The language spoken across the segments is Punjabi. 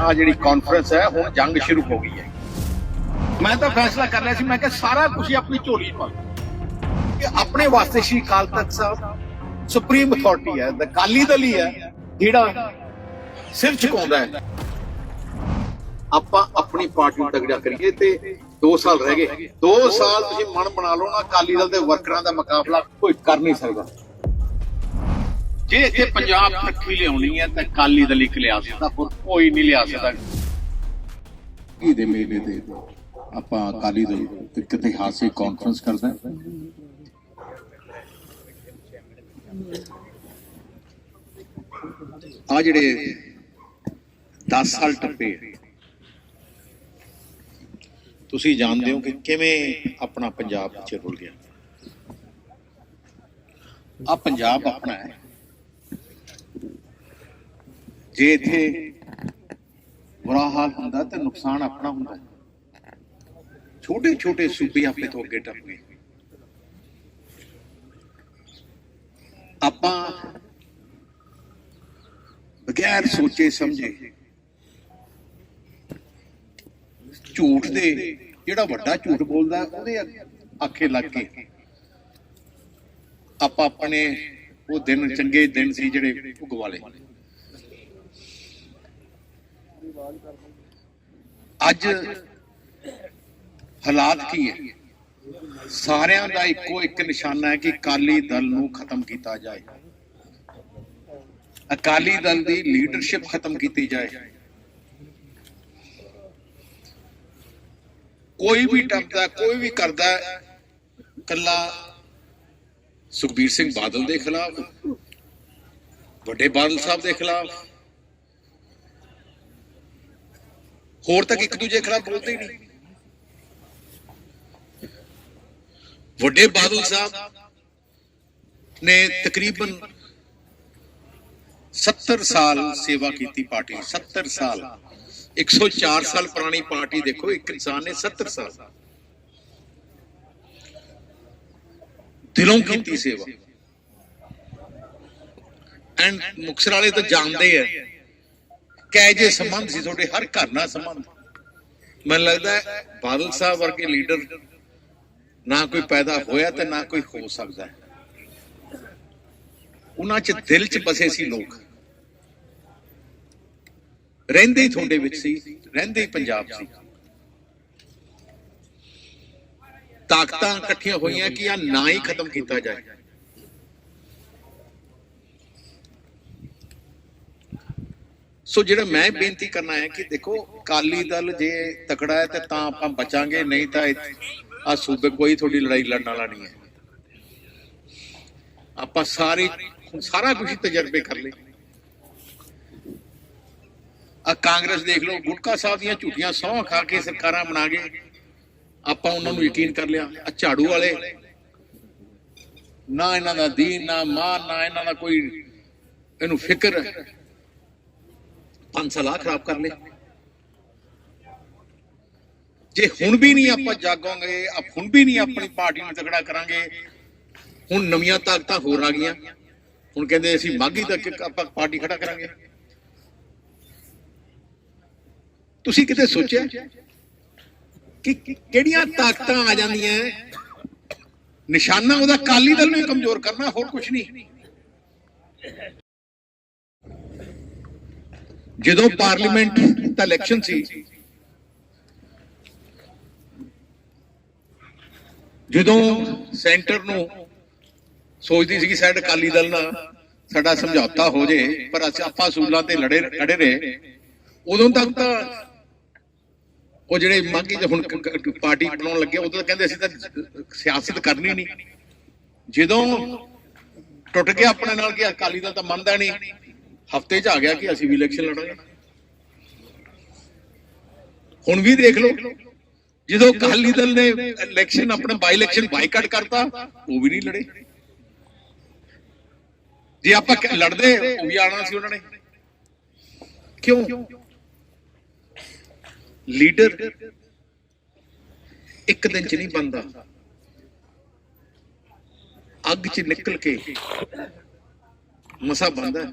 ਆ ਜਿਹੜੀ ਕਾਨਫਰੰਸ ਹੈ, ਹੁਣ ਜੰਗ ਸ਼ੁਰੂ ਹੋ ਗਈ ਹੈ। ਮੈਂ ਤਾਂ ਫੈਸਲਾ ਕਰ ਲਿਆ ਸੀ, ਮੈਂ ਕਿ ਸਾਰਾ ਕੁਝ ਆਪਣੀ ਝੋਲੀ ਪਾ ਕਿ ਆਪਣੇ ਵਾਸਤੇ ਸ਼੍ਰੀ ਅਕਾਲ ਤਖਤ ਸਾਹਿਬ ਸੁਪਰੀਮ ਅਥਾਰਟੀ ਹੈ, ਦ ਦਲ ਹੀ ਹੈ, ਜਿਹੜਾ ਸਿਰ ਝੁਕਾਉਂਦਾ ਹੈ। ਆਪਾਂ ਆਪਣੀ ਪਾਰਟੀ ਨੂੰ ਤਗੜਾ ਕਰੀਏ ਤੇ 2 ਸਾਲ ਰਹਿ ਗਏ। 2 ਸਾਲ ਤੁਸੀਂ ਮਨ ਬਣਾ ਲਓ ਨਾ, ਅਕਾਲੀ ਦਲ ਦੇ ਵਰਕਰਾਂ ਦਾ ਮੁਕਾਬਲਾ ਕੋਈ ਕਰ ਨਹੀਂ ਸਕਦਾ। ਜੇ ਇੱਥੇ ਪੰਜਾਬ ਤਰੱਕੀ ਲਿਆਉਣੀ ਹੈ ਤਾਂ ਅਕਾਲੀ ਦਲ ਇੱਕ ਲਿਆ ਸਕਦਾ ਹੋਰ ਕੋਈ ਨਹੀਂ ਲਿਆ ਸਕਦਾ। ਕੀ ਦੇ ਮੇਲੇ ਤੇ ਆਪਾਂ ਅਕਾਲੀ ਦਲ ਇੱਕ ਇਤਿਹਾਸਿਕ ਕਾਨਫਰੰਸ ਕਰਦੇ ਹਾਂ? ਆ ਜਿਹੜੇ 10 ਸਾਲ ਟੱਪੇ ਤੁਸੀਂ ਜਾਣਦੇ ਹੋ ਕਿ ਕਿਵੇਂ ਆਪਣਾ ਪੰਜਾਬ ਪਿੱਛੇ ਰੁਲ ਗਿਆ? ਆ ਪੰਜਾਬ ਆਪਣਾ ਹੈ। ਜੇ ਇੱਥੇ ਬੁਰਾ ਹਾਲ ਹੁੰਦਾ ਤਾਂ ਨੁਕਸਾਨ ਆਪਣਾ ਹੁੰਦਾ। ਛੋਟੇ ਛੋਟੇ ਸੂਬੇ ਆਪੇ ਤੋਂ ਅੱਗੇ ਟੱਪ ਗਏ ਆਪਾਂ ਬਗੈਰ ਸੋਚੇ ਸਮਝੇ ਝੂਠ ਦੇ ਜਿਹੜਾ ਵੱਡਾ ਝੂਠ ਬੋਲਦਾ, ਉਹਦੇ ਆਖੇ ਲੱਗ ਕੇ ਆਪਾਂ ਆਪਣੇ ਉਹ ਦਿਨ ਚੰਗੇ ਦਿਨ ਸੀ ਜਿਹੜੇ ਉਹ ਗਵਾ ਅੱਜ ਹਾਲਾਤ ਕੀ ਹੈ? ਸਾਰਿਆਂ ਦਾ ਇੱਕੋ ਇੱਕ ਨਿਸ਼ਾਨਾ ਹੈ ਕਿ ਅਕਾਲੀ ਦਲ ਨੂੰ ਖਤਮ ਕੀਤਾ ਜਾਏ। ਅਕਾਲੀ ਦਲ ਦੀ ਲੀਡਰਸ਼ਿਪ ਖਤਮ ਕੀਤੀ ਜਾਏ। ਕੋਈ ਵੀ ਟੱਪਦਾ ਕੋਈ ਵੀ ਕਰਦਾ ਕੱਲਾ ਸੁਖਬੀਰ ਸਿੰਘ ਬਾਦਲ ਦੇ ਖਿਲਾਫ, ਵੱਡੇ ਬਾਦਲ ਸਾਹਿਬ ਦੇ ਖਿਲਾਫ ਹੋਰ ਤੱਕ ਇੱਕ ਦੂਜੇ ਖਿਲਾਫ ਬੋਲਦੇ ਹੀ ਨਹੀਂ। ਵੱਡੇ ਬਾਦਲ ਸਾਹਿਬ ਨੇ ਤਕਰੀਬਨ 70 ਸਾਲ ਸੇਵਾ ਕੀਤੀ ਪਾਰਟੀ ਦੀ, 70 ਸਾਲ। 104 ਸਾਲ ਪੁਰਾਣੀ ਪਾਰਟੀ ਦੇਖੋ ਇੱਕ ਇਨਸਾਨ ਨੇ 70 ਸਾਲ। ਦਿਲੋਂ ਕੀਤੀ ਸੇਵਾ। ਐਂਡ ਮੁਕਸਰ ਵਾਲੇ ਤਾਂ ਜਾਣਦੇ ਆ ਕਿ ਜੇ ਸੰਬੰਧ ਸੀ, ਤੁਹਾਡੇ ਹਰ ਘਰ ਨਾਲ ਸੰਬੰਧ। ਮੈਨੂੰ ਲੱਗਦਾ ਬਾਦਲ ਸਾਹਿਬ ਵਰਗੇ ਲੀਡਰ ਨਾ ਕੋਈ ਪੈਦਾ ਹੋਇਆ ਤੇ ਨਾ ਕੋਈ ਹੋ ਸਕਦਾ ਉਹਨਾਂ 'ਚ ਦਿਲ 'ਚ ਬਸੇ ਸੀ ਲੋਕ। ਰਹਿੰਦੇ ਹੀ ਤੁਹਾਡੇ ਵਿੱਚ ਸੀ, ਰਹਿੰਦੇ ਹੀ ਪੰਜਾਬ ਸੀ। ਤਾਕਤਾਂ ਇਕੱਠੀਆਂ ਹੋਈਆਂ ਕਿ ਆ ਨਾ ਹੀ ਖਤਮ ਕੀਤਾ ਜਾਏ। ਸੋ ਜਿਹੜਾ ਮੈਂ ਬੇਨਤੀ ਕਰਨਾ ਹੈ ਕਿ ਦੇਖੋ ਕਾਲੀ ਦਲ ਜੇ ਤਕੜਾ ਹੈ ਤੇ ਤਾਂ ਆਪਾਂ ਬਚਾਂਗੇ, ਨਹੀਂ ਤਾਂ ਆ ਸੂਬੇ ਕੋਈ ਤੁਹਾਡੀ ਲੜਾਈ ਲੜਨ ਵਾਲਾ ਨਹੀਂ ਹੈ। ਆਪਾਂ ਸਾਰੇ ਸਾਰਾ ਕੁਝ ਤਜਰਬੇ ਕਰ ਲਏ। ਆ ਕਾਂਗਰਸ ਦੇਖ ਲਓ, ਗੁਟਕਾ ਸਾਹਿਬ ਦੀਆਂ ਝੂਠੀਆਂ ਸਹੁੰ ਖਾ ਕੇ ਸਰਕਾਰਾਂ ਬਣਾ ਗਏ। ਆਪਾਂ ਉਹਨਾਂ ਨੂੰ ਯਕੀਨ ਕਰ ਲਿਆ। ਆ ਝਾੜੂ ਵਾਲੇ। ਨਾ ਇਹਨਾਂ ਦਾ ਦੀਨ, ਨਾ ਮਾਨ, ਨਾ ਇਹਨਾਂ ਦਾ ਕੋਈ ਇਹਨੂੰ ਫਿਕਰ ਪੰਜ ਸਲਾਹ ਖਰਾਬ ਕਰ ਲਏ। ਜੇ ਹੁਣ ਵੀ ਨਹੀਂ ਆਪਾਂ ਜਾਗਾਂਗੇ ਆ ਹੁਣ ਵੀ ਨਹੀਂ ਆਪਣੀ ਪਾਰਟੀ ਨੂੰ ਤਕੜਾ ਕਰਾਂਗੇ, ਹੁਣ ਨਵੀਆਂ ਤਾਕਤਾਂ ਹੋਰ ਆ ਗਈਆਂ। ਹੁਣ ਕਹਿੰਦੇ ਅਸੀਂ ਮਾਗੀ ਤੱਕ ਆਪਾਂ ਪਾਰਟੀ ਖੜਾ ਕਰਾਂਗੇ। ਤੁਸੀਂ ਕਿਤੇ ਸੋਚਿਆ ਕਿ ਕਿਹੜੀਆਂ ਤਾਕਤਾਂ ਆ ਜਾਂਦੀਆਂ? ਨਿਸ਼ਾਨਾ ਉਹਦਾ ਕਾਲੀ ਦਲ ਨੂੰ ਕਮਜ਼ੋਰ ਕਰਨਾ, ਹੋਰ ਕੁਝ ਨਹੀਂ। ਜਦੋਂ ਪਾਰਲੀਮੈਂਟ ਦਾ ਇਲੈਕਸ਼ਨ ਸੀ, ਜਦੋਂ ਸੈਂਟਰ ਨੂੰ ਸੋਚਦੀ ਸੀ ਕਿ ਸਾਡੇ ਅਕਾਲੀ ਦਲ ਨਾਲ ਸਾਡਾ ਸਮਝੌਤਾ ਹੋ ਜੇ, ਪਰ ਅਸੀਂ ਆਪਾਂ ਸੂਲਾਂ ਤੇ ਲੜੇ, ਖੜੇ ਰਹੇ, ਉਦੋਂ ਤੱਕ ਤਾਂ ਉਹ ਜਿਹੜੇ ਮਾਗੀ ਹੁਣ ਪਾਰਟੀ ਬਣਾਉਣ ਲੱਗੇ, ਉਦੋਂ ਤਾਂ ਕਹਿੰਦੇ ਅਸੀਂ ਤਾਂ ਸਿਆਸਤ ਕਰਨੀ ਨਹੀਂ। ਜਦੋਂ ਟੁੱਟ ਗਿਆ ਆਪਣੇ ਨਾਲ ਕਿ ਅਕਾਲੀ ਦਲ ਤਾਂ ਮੰਨਦਾ ਨਹੀਂ ਹਫ਼ਤੇ 'ਚ ਆ ਗਿਆ ਕਿ ਅਸੀਂ ਵੀ ਇਲੈਕਸ਼ਨ ਲੜਾਂਗੇ? ਹੁਣ ਵੀ ਦੇਖ ਲਓ, ਜਦੋਂ ਅਕਾਲੀ ਦਲ ਨੇ ਇਲੈਕਸ਼ਨ ਆਪਣਾ ਬਾਈ ਇਲੈਕਸ਼ਨ ਬਾਈਕਾਟ ਕਰਤਾ, ਉਹ ਵੀ ਨਹੀਂ ਲੜੇ। ਜੇ ਆਪਾਂ ਲੜਦੇ ਉਹ ਵੀ ਆਣਾ ਸੀ ਉਹਨਾਂ ਨੇ। ਕਿਉਂ? ਲੀਡਰ ਇੱਕ ਦਿਨ ਚ ਨਹੀਂ ਬਣਦਾ। ਅੱਗ ਚ ਨਿਕਲ ਕੇ ਮਸਾ ਬਣਦਾ।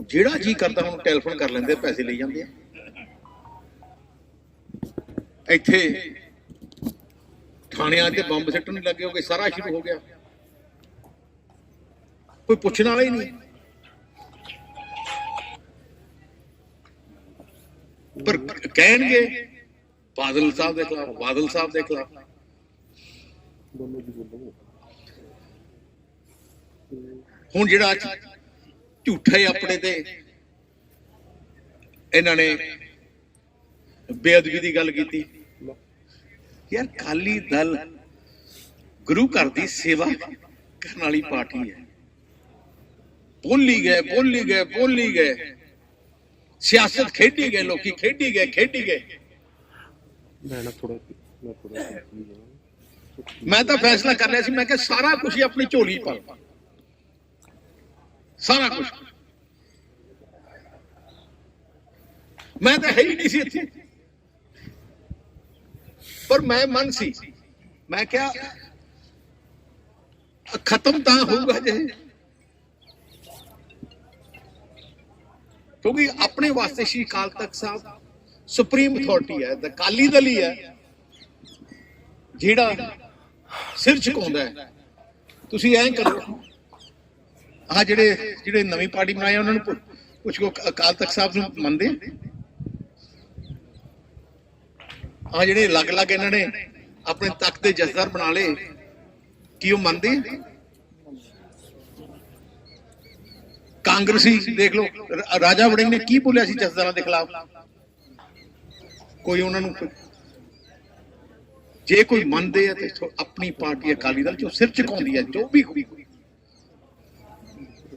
ਜਿਹੜਾ ਜੀ ਕਰਦਾ ਉਹਨੂੰ ਟੈਲੀਫੋਨ ਕਰ ਲੈਂਦੇ, ਪੈਸੇ ਲਈ ਜਾਂਦੇ ਆ। ਇੱਥੇ ਥਾਣਿਆਂ ਤੇ ਬੰਬ ਸਿੱਟਣ ਲੱਗੇ ਹੋ ਸਾਰਾ ਸ਼ੁਰੂ ਹੋ ਗਿਆ। ਕੋਈ ਪੁੱਛਣ ਵਾਲਾ ਹੀ ਨਹੀਂ। ਪਰ ਕਹਿਣਗੇ, ਬਾਦਲ ਸਾਹਿਬ ਦੇ ਖਿਲਾਫ, ਬਾਦਲ ਸਾਹਿਬ ਦੇ ਖਿਲਾਫ। ਹੁਣ ਜਿਹੜਾ ਝੂਠਾ ਆਪਣੇ ਤੇ। ਇਹਨਾਂ ਨੇ ਬੇਅਦਬੀ ਦੀ ਗੱਲ ਕੀਤੀ। ਯਾਰ ਕਾਲੀ ਦਲ ਗੁਰੂ ਘਰ ਦੀ ਸੇਵਾ ਕਰਨ ਵਾਲੀ ਪਾਰਟੀ ਹੈ। ਬੋਲੀ ਗਏ ਬੋਲੀ ਗਏ ਬੋਲੀ ਗਏ। ਸਿਆਸਤ ਖੇਡੀ ਗਏ ਲੋਕੀ ਖੇਡੀ ਗਏ ਖੇਡੀ ਗਏ। ਮੈਂ ਨਾ ਥੋੜਾ ਮੈਂ ਥੋੜਾ ਮੈਂ ਤਾਂ ਫੈਸਲਾ ਕਰ ਲਿਆ ਸੀ ਮੈਂ ਕਿ ਸਾਰਾ ਕੁਝ ਹੀ ਆਪਣੀ ਝੋਲੀ ਪਾ। ਸਾਰਾ ਕੁਝ ਮੈਂ ਤਾਂ ਹੈ ਹੀ ਨਹੀਂ ਸੀ ਇੱਥੇ। ਪਰ ਮੈਂ ਮਨ ਸੀ। ਮੈਂ ਕਿਹਾ ਖਤਮ ਤਾਂ ਹੋਊਗਾ ਜੇ। ਕਿਉਂਕਿ ਆਪਣੇ ਵਾਸਤੇ ਸ਼੍ਰੀ ਅਕਾਲ ਤਖਤ ਸਾਹਿਬ ਸੁਪਰੀਮ ਅਥਾਰਟੀ ਹੈ ਤੇ ਕਾਲੀ ਦਲ ਹੀ ਹੈ। ਜਿਹੜਾ ਸਿਰ ਝੁਕਾਉਂਦਾ ਤੁਸੀਂ ਐਂ ਕਰੋ। ਆ ਜਿਹੜੇ ਜਿਹੜੇ ਨਵੀਂ ਪਾਰਟੀ ਬਣਾਏ ਉਹਨਾਂ ਨੂੰ ਪੁ- ਕੋ ਅਕਾਲ ਤਖਤ ਸਾਹਿਬ ਨੂੰ ਮੰਨਦੇ ਆ? ਜਿਹੜੇ ਅਲੱਗ-ਅਲੱਗ ਇਹਨਾਂ ਨੇ ਆਪਣੇ ਤਖਤ ਦੇ ਜਸਦਾਰ ਬਣਾ ਲਏ, ਕੀ ਉਹ ਮੰਨਦੇ ਕਾਂਗਰਸੀ, ਦੇਖ ਲਓ ਰਾਜਾ ਵੜਿੰਗ ਨੇ ਕੀ ਬੋਲਿਆ ਸੀ ਜਸਦਾਰਾਂ ਦੇ ਖਿਲਾਫ? ਕੋਈ ਉਹਨਾਂ ਨੂੰ ਜੇ ਕੋਈ ਮੰਨਦੇ ਆ ਤੇ ਆਪਣੀ ਪਾਰਟੀ ਅਕਾਲੀ ਦਲ ਚ ਉਹ ਸਿਰ ਝੁਕਾਉਂਦੀ ਹੈ ਜੋ ਵੀ ਹੋਈ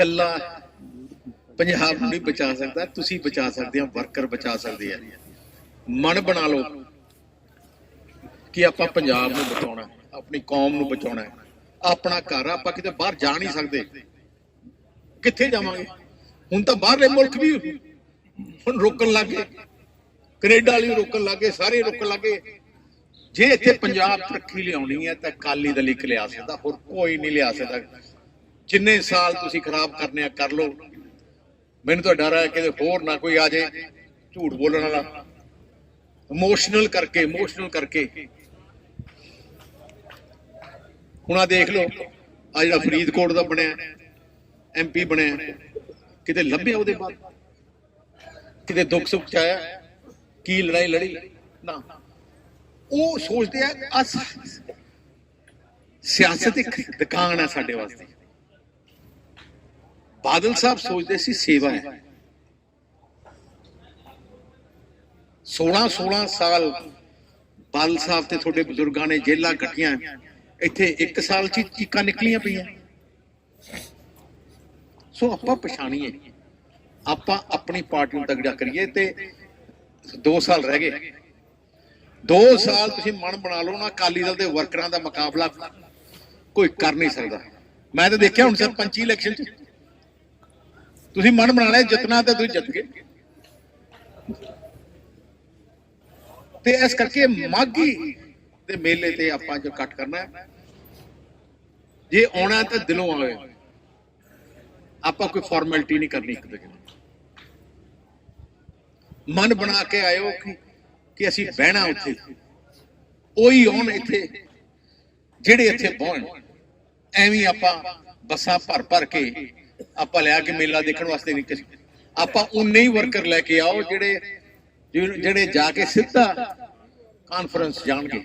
ਕੱਲਾ ਪੰਜਾਬ ਨੂੰ ਨਹੀਂ ਬਚਾ ਸਕਦਾ, ਤੁਸੀਂ ਬਚਾ ਸਕਦੇ ਹੋ, ਵਰਕਰ ਬਚਾ ਸਕਦੇ ਆ। ਮਨ ਬਣਾ ਲਓ ਕਿ ਆਪਾਂ ਪੰਜਾਬ ਨੂੰ ਬਚਾਉਣਾ, ਆਪਣੀ ਕੌਮ ਨੂੰ ਬਚਾਉਣਾ ਆਪਣਾ ਘਰ ਆਪਾਂ ਕਿਤੇ ਬਾਹਰ ਜਾ ਨਹੀਂ ਸਕਦੇ। ਕਿੱਥੇ ਜਾਵਾਂਗੇ? ਹੁਣ ਤਾਂ ਬਾਹਰਲੇ ਮੁਲਕ ਵੀ ਹੁਣ ਰੋਕਣ ਲੱਗੇ ਕੈਨੇਡਾ ਵਾਲੀ ਰੋਕਣ ਲੱਗੇ ਸਾਰੇ ਰੋਕਣ ਲੱਗੇ ਜੇ ਇੱਥੇ ਪੰਜਾਬ ਤਰੱਕੀ ਲਿਆਉਣੀ ਹੈ, ਤਾਂ ਕਾਲੀ ਦਲ ਇੱਕ ਲਿਆ ਸਕਦਾ, ਹੋਰ ਕੋਈ ਨਹੀਂ ਲਿਆ ਸਕਦਾ। ਜਿੰਨੇ ਸਾਲ ਤੁਸੀਂ ਖਰਾਬ ਕਰਨੇ ਆ, ਕਰ ਲਓ। ਮੈਨੂੰ ਤਾਂ ਡਰ ਹੈ ਕਿ ਹੋਰ ਨਾ ਕੋਈ ਆ ਜਾਏ ਝੂਠ ਬੋਲਣ ਵਾਲਾ। ਇਮੋਸ਼ਨਲ ਕਰਕੇ ਇਮੋਸ਼ਨਲ ਕਰਕੇ। ਹੁਣ ਆ ਦੇਖ ਲਓ ਆ ਜਿਹੜਾ ਫਰੀਦਕੋਟ ਦਾ ਬਣਿਆ ਐਮਪੀ ਬਣਿਆ, ਕਿਤੇ ਲੱਭਿਆ ਉਹਦੇ ਬਾਅਦ? ਕਿਤੇ ਦੁੱਖ ਸੁੱਖ ਚ ਆਇਆ? ਕੀ ਲੜਾਈ ਲੜੀ? ਨਾ। ਉਹ ਸੋਚਦੇ ਆ ਆ ਸਿਆਸਤ ਇੱਕ ਦੁਕਾਨ ਹੈ ਸਾਡੇ ਵਾਸਤੇ। ਬਾਦਲ ਸਾਹਿਬ ਸੋਚਦੇ ਸੀ ਸੇਵਾ ਹੈ। 16 16 ਸਾਲ ਬਾਦਲ ਸਾਹਿਬ ਤੇ ਤੁਹਾਡੇ ਬਜ਼ੁਰਗਾਂ ਨੇ ਜੇਲਾਂ ਕੱਟੀਆਂ। ਇੱਥੇ ਇੱਕ ਸਾਲ ਚ ਚੀਕਾਂ ਨਿਕਲੀਆਂ ਪਈਆਂ। ਸੋ ਆਪਾਂ ਪਛਾਣੀਏ। ਆਪਾਂ ਆਪਣੀ ਪਾਰਟੀ ਨੂੰ ਤਗੜਾ ਕਰੀਏ ਤੇ 2 ਸਾਲ ਰਹਿ ਗਏ। 2 ਸਾਲ ਤੁਸੀਂ ਮਨ ਬਣਾ ਲਓ ਨਾ, ਅਕਾਲੀ ਦਲ ਦੇ ਵਰਕਰਾਂ ਦਾ ਮੁਕਾਬਲਾ ਕੋਈ ਕਰ ਨਹੀਂ ਸਕਦਾ। ਮੈਂ ਤਾਂ ਦੇਖਿਆ ਹੁਣ ਸਰਪੰਚੀ ਇਲੈਕਸ਼ਨ ਚ। ਤੁਸੀਂ ਮਨ ਬਣਾ ਲਿਆ ਜਿੱਤਣਾ ਤੇ ਤੁਸੀਂ ਜਿੱਤ ਗਏ। ਤੇ ਇਸ ਕਰਕੇ ਮਾਗੀ ਦੇ ਮੇਲੇ ਤੇ ਆਪਾਂ ਜੋ ਕੱਟ ਕਰਨਾ ਜੇ ਆਉਣਾ ਤਾਂ ਦਿਲੋਂ ਆਵੇ। ਆਪਾਂ ਕੋਈ ਫਾਰਮੈਲਿਟੀ ਨਹੀਂ ਕਰਨੀ ਇੱਕ ਦੂਜੇ ਨਾਲ। ਮਨ ਬਣਾ ਕੇ ਆਇਓ ਕਿ ਅਸੀਂ ਬਹਿਣਾ ਉੱਥੇ। ਉਹੀ ਆਉਣ ਇੱਥੇ। ਜਿਹੜੇ ਇੱਥੇ ਪਹੁੰਚ ਐਵੇਂ ਆਪਾਂ ਬੱਸਾਂ ਭਰ ਭਰ ਕੇ ਆਪਾਂ ਲਿਆ ਕੇ ਮੇਲਾ ਦੇਖਣ ਵਾਸਤੇ ਨਹੀਂ ਕਿਸੇ। ਆਪਾਂ ਉਨੇ ਹੀ ਵਰਕਰ ਲੈ ਕੇ ਆਓ ਜਿਹੜੇ ਜਿਹੜੇ ਜਾ ਕੇ ਸਿੱਧਾ ਕਾਨਫਰੰਸ ਜਾਣਗੇ।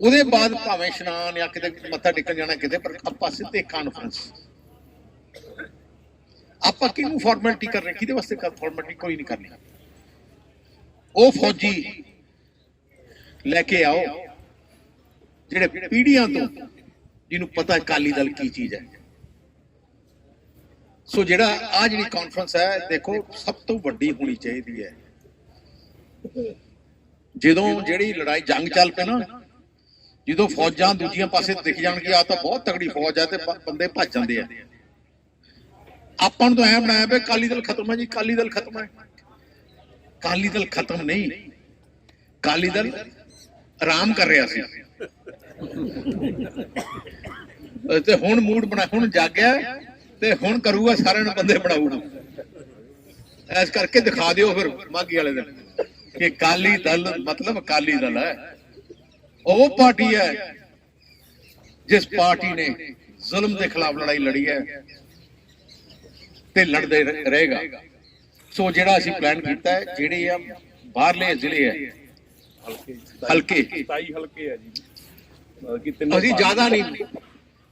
ਉਹਦੇ ਬਾਅਦ ਭਾਵੇਂ ਇਸ਼ਨਾਨ ਜਾਂ ਕਿਤੇ ਮੱਥਾ ਟੇਕਣ ਜਾਣਾ ਕਿਤੇ, ਪਰ ਆਪਾਂ ਸਿੱਧੇ ਕਾਨਫਰੰਸ ਆਪਾਂ ਕਿਹਨੂੰ ਫਾਰਮੈਲਿਟੀ ਕਰ ਰਹੇ? ਕਿਹਦੇ ਵਾਸਤੇ ਕਰ ਫਾਰਮੈਲਿਟੀ ਕੋਈ ਨਹੀਂ ਕਰਨੀ। ਉਹ ਫੌਜੀ ਲੈ ਕੇ ਆਓ, ਜਿਹੜੇ ਪੀੜੀਆਂ ਤੋਂ, ਜਿਹਨੂੰ ਪਤਾ ਹੈ ਅਕਾਲੀ ਦਲ ਕੀ ਚੀਜ਼ ਹੈ। ਸੋ ਜਿਹੜਾ ਆ ਜਿਹੜੀ ਕਾਨਫਰੰਸ ਹੈ, ਦੇਖੋ, ਸਭ ਤੋਂ ਵੱਡੀ ਹੋਣੀ ਚਾਹੀਦੀ ਹੈ। ਜਦੋਂ ਜਿਹੜੀ ਲੜਾਈ ਜੰਗ ਚੱਲ ਪਏ ਨਾ, ਜਦੋਂ ਫੌਜਾਂ ਦੂਜੀਆਂ ਪਾਸੇ ਦਿਖ ਜਾਣਗੀਆਂ ਆ ਤਾਂ ਬਹੁਤ ਤਗੜੀ ਫੌਜ ਹੈ ਤੇ ਬੰਦੇ ਭੱਜ ਜਾਂਦੇ ਆ। ਆਪਾਂ ਨੂੰ ਤਾਂ ਐ ਬਣਾਇਆ ਪਿਆ ਕਾਲੀ ਦਲ ਖਤਮ ਹੈ ਜੀ ਕਾਲੀ ਦਲ ਖਤਮ ਹੈ। ਕਾਲੀ ਦਲ ਖਤਮ ਨਹੀਂ। ਕਾਲੀ ਦਲ ਆਰਾਮ ਕਰ ਰਿਹਾ ਸੀ। ਤੇ ਹੁਣ ਮੂਡ ਬਣਾ, ਹੁਣ ਜਾਗਿਆ। ਤੇ ਹੁਣ ਕਰੂਗਾ ਸਾਰਿਆਂ ਨੂੰ ਬੰਦੇ ਬਣਾਊਗਾ ਐਸ ਕਰਕੇ ਦਿਖਾ ਦਿਓ ਫਿਰ ਮਾਗੀ ਵਾਲੇ ਦਿਨ। ਕਿ ਕਾਲੀ ਦਲ ਮਤਲਬ ਅਕਾਲੀ ਦਲ ਹੈ। ਉਹ ਪਾਰਟੀ ਹੈ ਜਿਸ ਪਾਰਟੀ ਨੇ ਜ਼ੁਲਮ ਦੇ ਖਿਲਾਫ ਲੜਾਈ ਲੜੀ ਹੈ ਤੇ ਲੜਦੇ ਰਹੇਗਾ। ਸੋ ਜਿਹੜਾ ਅਸੀਂ ਪਲਾਨ ਕੀਤਾ ਹੈ ਜਿਹੜੇ ਆ ਬਾਹਰਲੇ ਜ਼ਿਲ੍ਹੇ ਹੈ ਹਲਕੇ। 27 ਹਲਕੇ ਆ ਜੀ। ਅਸੀਂ ਜ਼ਿਆਦਾ ਨਹੀਂ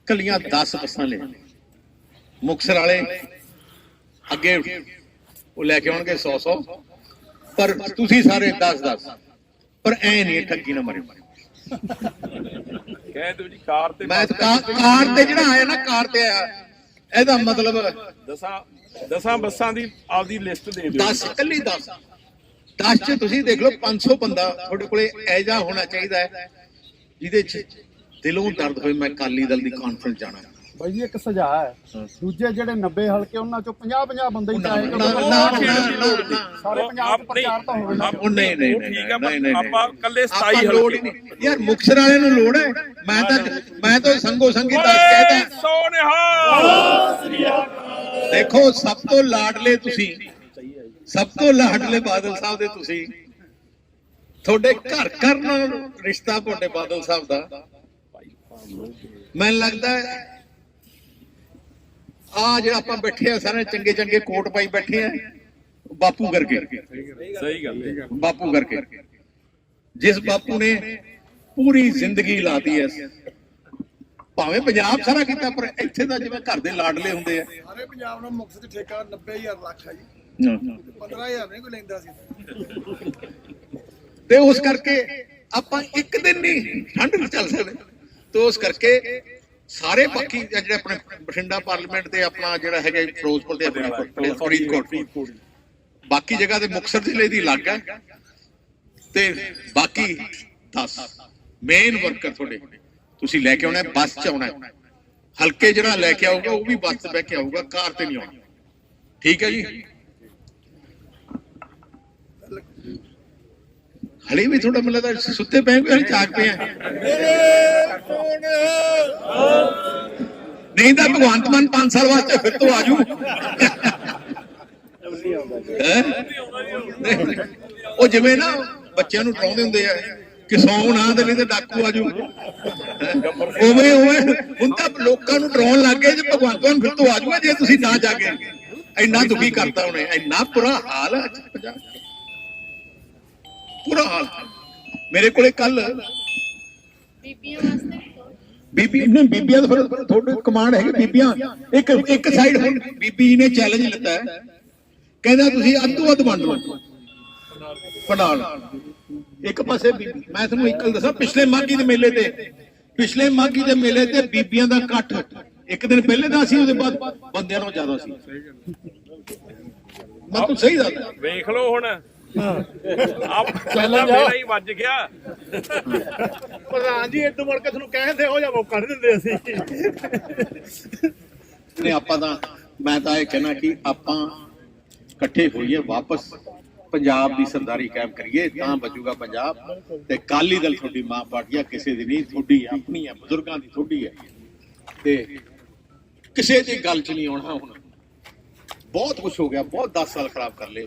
ਕੱਲੀਆਂ 10 ਬੱਸਾਂ ਲੈ ਮੁਕਸਰ ਵਾਲੇ ਅੱਗੇ ਉਹ ਲੈ ਕੇ ਆਉਣਗੇ 100 100 ਪਰ ਤੁਸੀਂ ਸਾਰੇ 10 10 ਪਰ ਐ ਨਹੀਂ ਠੱਗੀ ਨਾ ਮਰੇ ਕਹਿ ਦਿਓ ਜੀ ਕਾਰ ਤੇ ਮੈਂ ਕਾਰ ਤੇ ਜਿਹੜਾ ਆਇਆ ਨਾ ਕਾਰ ਤੇ ਆਇਆ। ਇਹਦਾ ਮਤਲਬ ਦਸਾਂ ਦਸਾਂ ਬੱਸਾਂ ਦੀ ਆਪਦੀ ਲਿਸਟ ਦੇ ਦਿਓ। 10 ਕੱਲੀ 10 10 ਚ ਤੁਸੀਂ ਦੇਖ ਲਓ 500 ਬੰਦਾ ਤੁਹਾਡੇ ਕੋਲੇ ਐਜਾ ਹੋਣਾ ਚਾਹੀਦਾ ਹੈ ਜਿਹਦੇ ਚ ਦਿਲੋਂ ਦਰਦ ਹੋਏ ਮੈਂ ਕਾਲੀ ਦਲ ਦੀ ਕਾਨਫਰੰਸ ਜਾਣਾ ਬਾਈ ਜੀ ਇੱਕ ਸੁਝਾਅ ਹੈ। ਦੂਜੇ ਜਿਹੜੇ 90 ਹਲਕੇ ਉਹਨਾਂ ਚੋਂ 50 50 ਬੰਦੇ ਹੀ ਚਾਹੇ। ਸਾਰੇ ਪੰਜਾਬ ਚ ਪ੍ਰਚਾਰ ਤਾਂ ਹੋਵੇ ਉਹ ਨਹੀਂ ਨਹੀਂ ਠੀਕ ਨਹੀਂ, ਆਪਾਂ। ਇਕੱਲੇ 27 ਆਪਾਂ ਲੋੜ ਹੀ ਹਲਕੇ। ਯਾਰ ਮੁਕਸਰ ਵਾਲਿਆਂ ਨੂੰ ਲੋੜ ਹੈ? ਮੈਂ ਤਾਂ ਮੈਂ ਤਾਂ ਸੰਗੋ ਸੰਗੀ ਦੱਸ ਕਹਿਦਾ ਸੋਨਿਹਾ ਦੇਖੋ ਸਭ ਤੋਂ ਲਾਡਲੇ ਤੁਸੀਂ। ਸਭ ਤੋਂ ਲਾਡਲੇ ਬਾਦਲ ਸਾਹਿਬ ਦੇ ਤੁਸੀਂ। ਤੁਹਾਡੇ ਘਰ ਘਰ ਨਾਲ ਰਿਸ਼ਤਾ ਤੁਹਾਡੇ ਬਾਦਲ ਸਾਹਿਬ ਦਾ। ਮੈਨੂੰ ਲੱਗਦਾ ਆ ਜਿਹੜਾ ਆਪਾਂ ਬੈਠੇ ਆ ਸਾਰੇ ਚੰਗੇ ਚੰਗੇ ਕੋਟ ਪਾਈ ਬੈਠੇ ਆ ਬਾਪੂ ਕਰਕੇ। ਸਹੀ ਗੱਲ ਹੈ। ਬਾਪੂ ਕਰਕੇ। ਜਿਸ ਬਾਪੂ ਨੇ ਪੂਰੀ ਜ਼ਿੰਦਗੀ ਲਾਤੀ ਐ। ਭਾਵੇਂ ਪੰਜਾਬ ਸਾਰਾ ਕੀਤਾ ਪਰ ਇੱਥੇ ਤਾਂ ਜਿਵੇਂ ਘਰ ਦੇ ਲਾਡਲੇ ਹੁੰਦੇ ਆ। ਸਾਰੇ ਪੰਜਾਬ ਨੂੰ ਮੁਕਤ ਠੇਕਾ 90000 ਲੱਖ ਆ ਜੀ। 15000 ਨਹੀਂ ਕੋਈ ਲੈਂਦਾ ਸੀ। ਤੇ ਉਸ ਕਰਕੇ ਆਪਾਂ ਇੱਕ ਦਿਨ ਨਹੀਂ ਠੰਡ ਵਿੱਚ ਚੱਲ ਸਕਦੇ। ਤੇ ਉਸ ਕਰਕੇ ਸਾਰੇ ਪੱਖੀ ਜਿਹੜੇ ਆਪਣੇ ਬਠਿੰਡਾ ਪਾਰਲੀਮੈਂਟ ਤੇ ਆਪਣਾ ਜਿਹੜਾ ਹੈਗਾ ਫਿਰੋਜ਼ਪੁਰ ਤੇ ਆਪਣਾ ਫਰੀਦਕੋਟ ਬਾਕੀ ਜਗ੍ਹਾ ਤੇ ਮੁਕਤਸਰ ਜ਼ਿਲ੍ਹੇ ਦੀ ਅਲੱਗ ਹੈ ਤੇ ਬਾਕੀ 10 ਮੇਨ ਵਰਕਰ ਤੁਹਾਡੇ। ਤੁਸੀਂ ਲੈ ਕੇ ਆਉਣਾ ਹੈ, ਬੱਸ ਚ ਆਉਣਾ। ਹੈ। ਹਲਕੇ ਜਿਹੜਾ ਲੈ ਕੇ ਆਊਗਾ ਉਹ ਵੀ ਬੱਸ ਤੇ ਬਹਿ ਕੇ ਆਊਗਾ ਕਾਰ ਤੇ ਨਹੀਂ ਆਉਣਾ। ਠੀਕ ਹੈ ਜੀ? ਹਲੇ ਵੀ ਥੋੜਾ ਮੈਨੂੰ ਸੁੱਤੇ ਪਏ ਕੋਈ ਜਾਗ ਪਏ ਆ ਨਹੀਂ ਤਾਂ ਭਗਵੰਤ ਮਾਨ 5 ਸਾਲ ਵਾਸਤੇ ਫਿਰ ਤੋਂ ਆਜੂ। ਉਹ ਜਿਵੇਂ ਨਾ ਬੱਚਿਆਂ ਨੂੰ ਡਰਾਉਂਦੇ ਹੁੰਦੇ ਆ ਕਿ ਸੌਂ ਨਾ ਦੇ ਲਈ ਤੇ ਡਾਕੂ ਆਜੂ। ਉਵੇਂ ਉਵੇਂ। ਹੁਣ ਤਾਂ ਲੋਕਾਂ ਨੂੰ ਡਰਾਉਣ ਲੱਗ ਗਏ ਜੇ ਭਗਵੰਤ ਮਾਨ ਫਿਰ ਤੋਂ ਆਜੂਗਾ, ਜੇ ਤੁਸੀਂ ਨਾ ਜਾਗੇ। ਇੰਨਾ ਦੁਖੀ ਕਰਤਾ ਉਹਨੇ। ਇੰਨਾ ਬੁਰਾ ਹਾਲ ਹੈ ਬੁਰਾ ਹਾਲ। ਮੇਰੇ ਕੋਲੇ ਕੱਲ ਬੀਬੀਆਂ ਵਾਸਤੇ ਬੀਬੀ ਨੇ ਬੀਬੀਆਂ ਦਾ ਫਿਰ ਤੁਹਾਡੇ ਕਮਾਂਡ ਹੈਗੇ ਬੀਬੀਆਂ। ਇੱਕ ਇੱਕ ਸਾਈਡ ਹੁਣ ਬੀਬੀ ਨੇ ਚੈਲੰਜ ਲਿੱਤਾ ਹੈ। ਕਹਿੰਦਾ ਤੁਸੀਂ ਅੱਧੋ ਅੱਧ ਵੰਡ ਲਓ। ਪਨਾਲ ਇੱਕ ਪਾਸੇ ਬੀਬੀ ਮੈਂ ਤੁਹਾਨੂੰ ਇੱਕ ਗੱਲ ਦੱਸਾਂ ਪਿਛਲੇ ਮਾਗੀ ਦੇ ਮੇਲੇ ਤੇ ਪਿਛਲੇ ਮਾਗੀ ਦੇ ਮੇਲੇ ਤੇ ਬੀਬੀਆਂ ਦਾ ਇਕੱਠ ਇੱਕ ਦਿਨ ਪਹਿਲੇ ਦਾ ਸੀ ਉਹਦੇ ਬਾਅਦ ਬੰਦਿਆਂ ਨਾਲੋਂ ਜ਼ਿਆਦਾ ਸੀ। ਮੈਂ ਤੁਹਾਨੂੰ ਸਹੀ ਦੱਸਦਾ। ਵੇਖ ਲਓ ਹੁਣ। ਆਪ ਪਹਿਲਾਂ ਮੇਰਾ ਹੀ ਵੱਜ ਗਿਆ। ਪ੍ਰਧਾਨ ਜੀ ਇਦੋਂ ਮੁੜ ਕੇ ਤੁਹਾਨੂੰ ਕਹਿੰਦੇ ਹੋ ਜਾ ਮੌਕਾ ਨਹੀਂ ਦਿੰਦੇ ਅਸੀਂ। ਨੇ ਆਪਾਂ ਤਾਂ ਮੈਂ ਤਾਂ ਇਹ ਕਹਿਣਾ ਕਿ ਆਪਾਂ ਇਕੱਠੇ ਹੋਈਏ ਵਾਪਸ ਪੰਜਾਬ ਦੀ ਸਰਦਾਰੀ ਕਾਇਮ ਕਰੀਏ ਤਾਂ ਬਚੂਗਾ ਪੰਜਾਬ। ਤੇ ਕਾਲੀ ਦਲ ਤੁਹਾਡੀ ਮਾਂ ਪਾਰਟੀ ਆ ਕਿਸੇ ਦੀ ਨਹੀਂ ਤੁਹਾਡੀ ਆਪਣੀ ਆ ਬਜ਼ੁਰਗਾਂ ਦੀ ਤੁਹਾਡੀ ਹੈ ਤੇ ਕਿਸੇ ਦੀ ਗੱਲ 'ਚ ਨਹੀਂ ਆਉਣਾ ਹੁਣ। ਬਹੁਤ ਕੁਝ ਹੋ ਗਿਆ ਬਹੁਤ 10 ਸਾਲ ਖਰਾਬ ਕਰ ਲਏ।